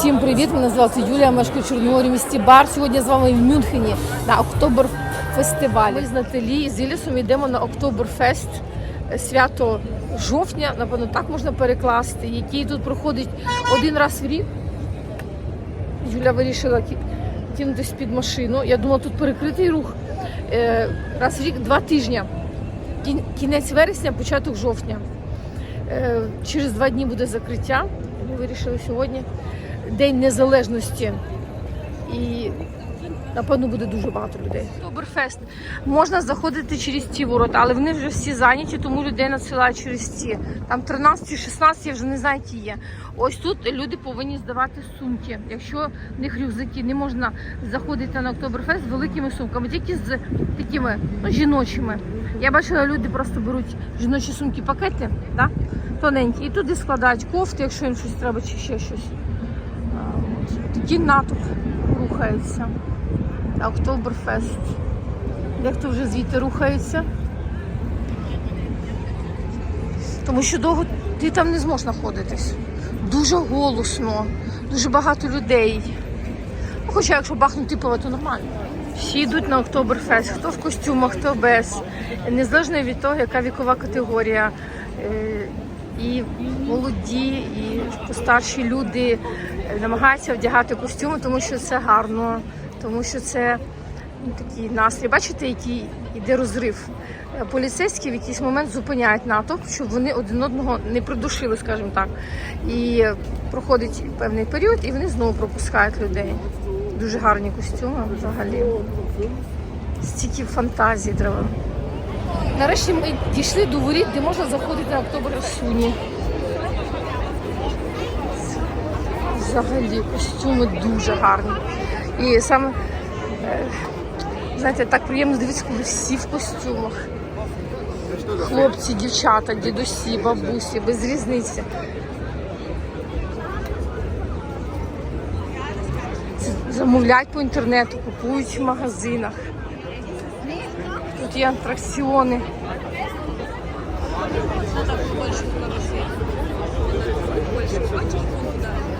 Всім привіт! Мене звати Юлія, мешкаю Чорногорі, місті Бар. Сьогодні з вами в Мюнхені на Октоберфестивалі. Ми з Наталі з Ілісом йдемо на Октоберфест свято жовтня, напевно, так можна перекласти, який тут проходить один раз в рік. Юля вирішила ки- кинутись під машину. Я думала, тут перекритий рух. Е, Раз в рік, два тижні. Кінець вересня, початок жовтня. Е, Через два дні буде закриття. Ми вирішили сьогодні День Незалежності. І напевно буде дуже багато людей. Октоберфест. Можна заходити через ці ворота, але вони вже всі зайняті, тому людей надсилають через ці. Там 13 чи 16, я вже не знаю, які є. Ось тут люди повинні здавати сумки. Якщо в них рюкзаки, не можна заходити на Октоберфест з великими сумками, тільки з такими ну, жіночими. Я бачила, люди просто беруть жіночі сумки пакети, да? тоненькі, і туди складають кофти, якщо їм щось треба, чи ще щось. Такий натовп рухається. Октоберфест. Дехто вже звідти рухається. Тому що довго ти там не зможеш знаходитись. Дуже голосно, дуже багато людей. Ну, Хоча якщо бахнути пиво, то нормально. Всі йдуть на Октоберфест, хто в костюмах, хто без. Незалежно від того, яка вікова категорія. Е, І молоді, і постарші люди намагаються вдягати костюми, тому що це гарно, тому що це ну, такий настрій. Бачите, який йде розрив. Поліцейські в якийсь момент зупиняють натовп, щоб вони один одного не придушили, скажімо так. І проходить певний період, і вони знову пропускають людей. Дуже гарні костюми взагалі. Стільки фантазії треба. Нарешті ми дійшли до воріт, де можна заходити на октобер Суні. Взагалі костюми дуже гарні. І саме, е, знаєте, так приємно дивитися, коли всі в костюмах. Хлопці, дівчата, дідусі, бабусі, без різниці. Замовляють по інтернету, купують в магазинах. Тут є атракціони. Razionato di andare fuori, ma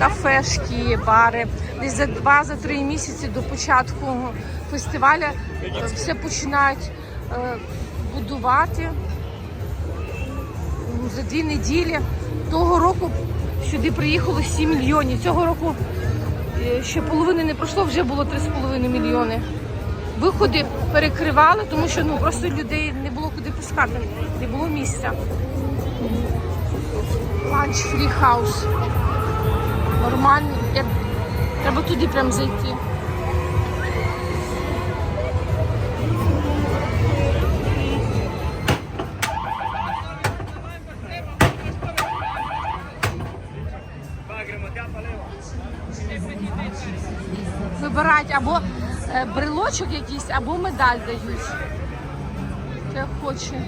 кафешки, бари. Десь за два за три місяці до початку фестивалю е, все починають е, будувати. Ну, За дві неділі. Того року сюди приїхало 7 мільйонів. Цього року е, ще половини не пройшло, вже було 3,5 мільйони. Виходи перекривали, тому що ну просто людей не було куди пускати, не було місця. Ланч фрі хаус. Нормально. Я... Треба туди прям зайти. Вибирають або е, брелочок якийсь, або медаль дають. Хто хоче.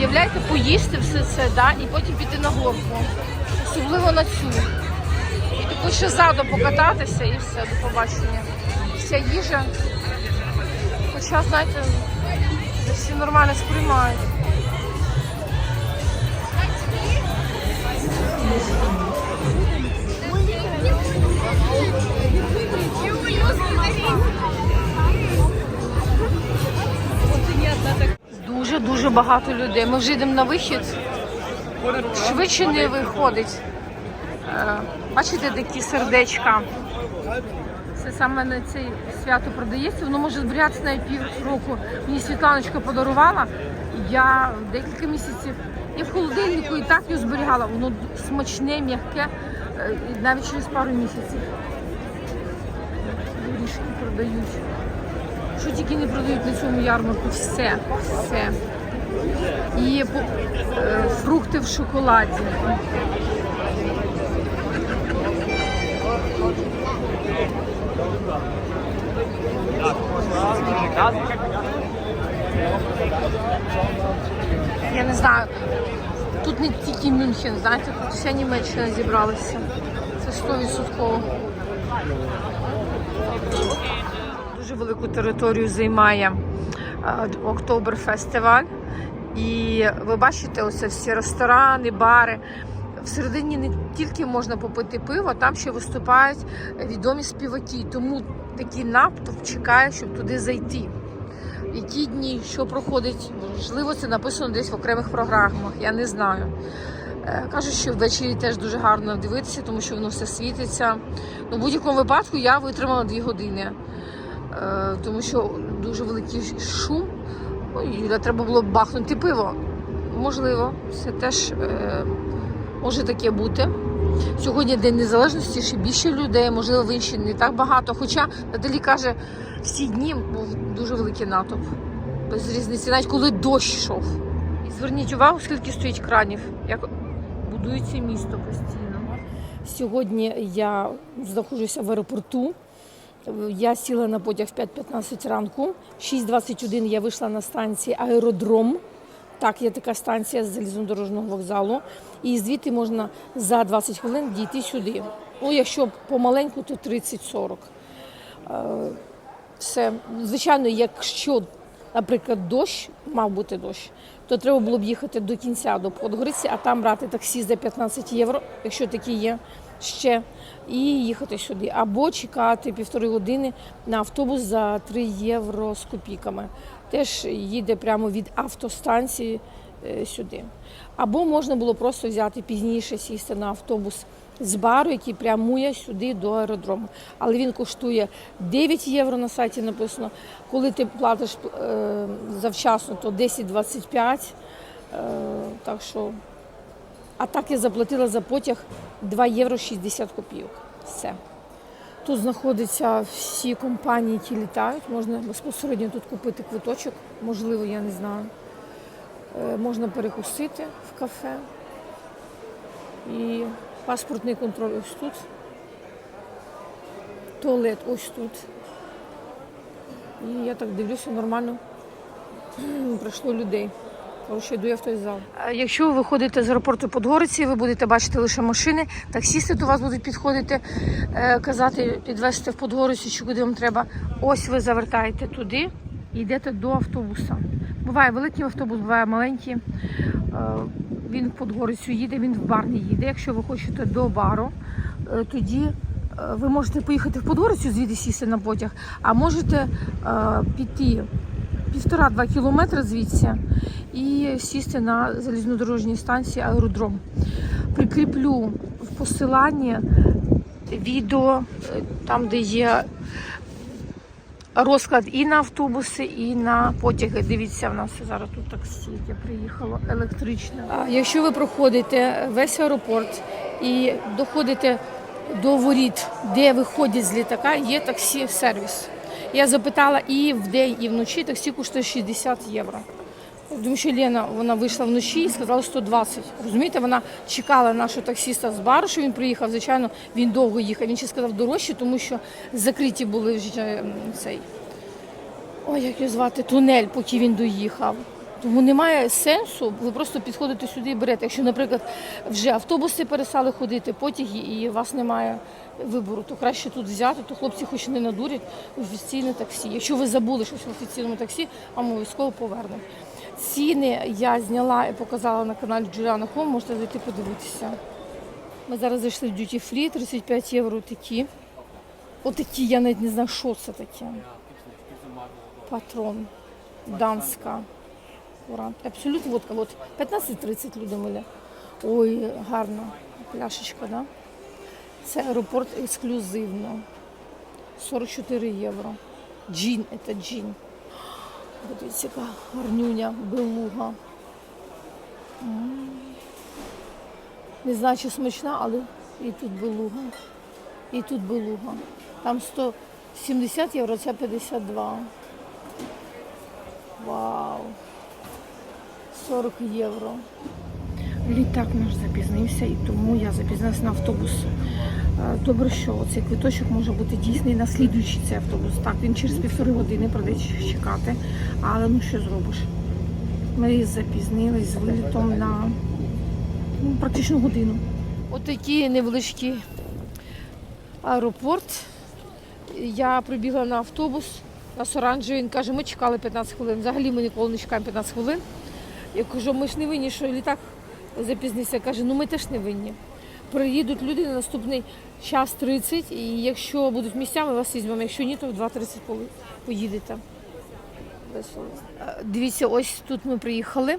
Являйте, поїсти все це, да? і потім піти на горку. Особливо на цю. І таку ще задом покататися і все, до побачення. Вся їжа. Хоча, знаєте, всі нормально сприймають. Багато людей. Ми вже йдемо на вихід. Швидше не виходить. Е, Бачите, такі сердечка. Це саме на цей свято продається. Воно може зберігатися навіть пів року. Мені Світланочка подарувала. Я декілька місяців. Я в холодильнику і так його зберігала. Воно смачне, м'яке, е, і навіть через пару місяців. Горішки продають. Що тільки не продають на цьому ярмарку, все, все. І е, фрукти в шоколаді. Я не знаю. Тут не тільки Мюнхен, знаєте, тут вся Німеччина зібралася. Це 100%. Дуже велику територію займає е, Октоберфестиваль. І ви бачите, оце всі ресторани, бари. Всередині не тільки можна попити пиво, там ще виступають відомі співаки. Тому такий натовп чекає, щоб туди зайти. Які дні, що проходить, можливо, це написано десь в окремих програмах, я не знаю. Е, Кажуть, що ввечері теж дуже гарно дивитися, тому що воно все світиться. Ну, в будь-якому випадку я витримала дві години, е, тому що дуже великий шум. Юля, треба було бахнути пиво. Можливо, це теж е, може таке бути. Сьогодні День Незалежності, ще більше людей, можливо, в інші не так багато. Хоча Наталі каже, всі дні був дуже великий натовп. Без різниці, навіть коли дощ йшов. І зверніть увагу, скільки стоїть кранів, як будується місто постійно. Сьогодні я знаходжуся в аеропорту. Я сіла на потяг в 5.15 ранку. 6.21 я вийшла на станції Аеродром. Так, є така станція з залізнодорожного вокзалу. І звідти можна за 20 хвилин дійти сюди. Ну, якщо помаленьку, то 30-40. Е, Все. Звичайно, якщо, наприклад, дощ, мав бути дощ, то треба було б їхати до кінця до Подгориці, а там брати таксі за 15 євро, якщо такі є ще, і їхати сюди. Або чекати півтори години на автобус за 3 євро з копійками. Теж їде прямо від автостанції е, сюди. Або можна було просто взяти пізніше, сісти на автобус з бару, який прямує сюди до аеродрому. Але він коштує 9 євро на сайті написано. Коли ти платиш е, завчасно, то 10-25. Е, так що, а так я заплатила за потяг 2 євро 60 копійок. Все. Тут знаходяться всі компанії, які літають. Можна безпосередньо тут купити квиточок, можливо, я не знаю. Е, Можна перекусити в кафе. І паспортний контроль ось тут. Туалет ось тут. І я так дивлюся, нормально пройшло людей. Коротше, йду я в той зал. Якщо ви виходите з аеропорту Подгориці, ви будете бачити лише машини, таксісти до вас будуть підходити, е, казати, підвезти в Подгорицю, чи куди вам треба. Ось ви завертаєте туди і йдете до автобуса. Буває великий автобус, буває маленький. Е, Він в Подгорицю їде, він в бар не їде. Якщо ви хочете до бару, е, тоді е, ви можете поїхати в Подгорицю, звідти сісти на потяг, а можете е, піти півтора-два кілометри звідси і сісти на залізнодорожній станції аеродром. Прикріплю в посиланні відео, е, там, де є розклад і на автобуси, і на потяги. Дивіться, в нас зараз тут таксі, яке приїхало електричне. Якщо ви проходите весь аеропорт і доходите до воріт, де виходять з літака, є таксі-сервіс. Я запитала і вдень, і вночі таксі коштує 60 євро. Тому що Лена вона вийшла вночі і сказала 120. Розумієте, вона чекала нашого таксіста з бару, що він приїхав. Звичайно, він довго їхав. Він ще сказав дорожче, тому що закриті були вже цей. Ой, як його звати, тунель, поки він доїхав. Тому немає сенсу, ви просто підходите сюди і берете. Якщо, наприклад, вже автобуси перестали ходити, потяги, і у вас немає вибору, то краще тут взяти, то хлопці хоч не надурять офіційне таксі. Якщо ви забули щось в офіційному таксі, вам обов'язково повернемо. Ціни я зняла і показала на каналі Джуліана Хом, можете зайти подивитися. Ми зараз зайшли в Duty Free, 35 євро такі. Отакі, я навіть не знаю, що це таке. Патрон. Данська. Курант. Абсолют водка. От 15-30 люди мили. Ой, гарна пляшечка, да? Це аеропорт ексклюзивно. 44 євро. Джін, це джін. Дивіться, яка гарнюня, белуга. Не знаю, чи смачна, але і тут белуга. І тут белуга. Там 170 євро, це 52. Вау. 40 євро. Літак наш запізнився і тому я запізнилася на автобус. Е, Добре, що цей квиточок може бути дійсний на слідуючий цей автобус. Так, він через півтори години прийдеться чекати. Але ну що зробиш? Ми запізнились з вилітом на ну, практично годину. Отакий невеличкий аеропорт. Я прибігла на автобус на Соранжі. Він каже, ми чекали 15 хвилин. Взагалі ми ніколи не чекаємо 15 хвилин. Я кажу, ми ж не винні, що літак запізнився. Каже, ну ми теж не винні. Приїдуть люди на наступний час 30, і якщо будуть місця, ми вас візьмемо. Якщо ні, то в 2.30 по- поїдете. Весело. Дивіться, ось тут ми приїхали.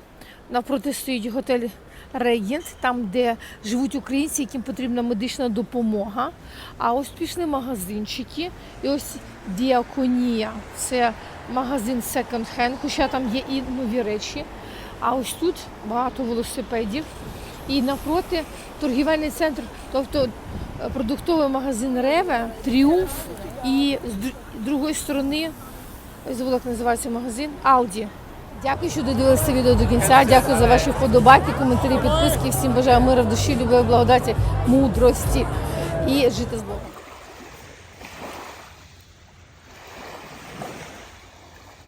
Навпроти стоїть готель Регент, там, де живуть українці, яким потрібна медична допомога. А ось пішли магазинчики. І ось Діаконія. Це магазин секонд-хенд, хоча там є і нові речі. А ось тут багато велосипедів. І навпроти торгівельний центр, тобто е, продуктовий магазин Реве, Тріумф і з другої сторони Ось як називається магазин Алді. Дякую, що додивилися відео до кінця. Дякую за ваші вподобайки, коментарі, підписки. Всім бажаю миру в душі, любові, благодаті, мудрості і жити з Богом.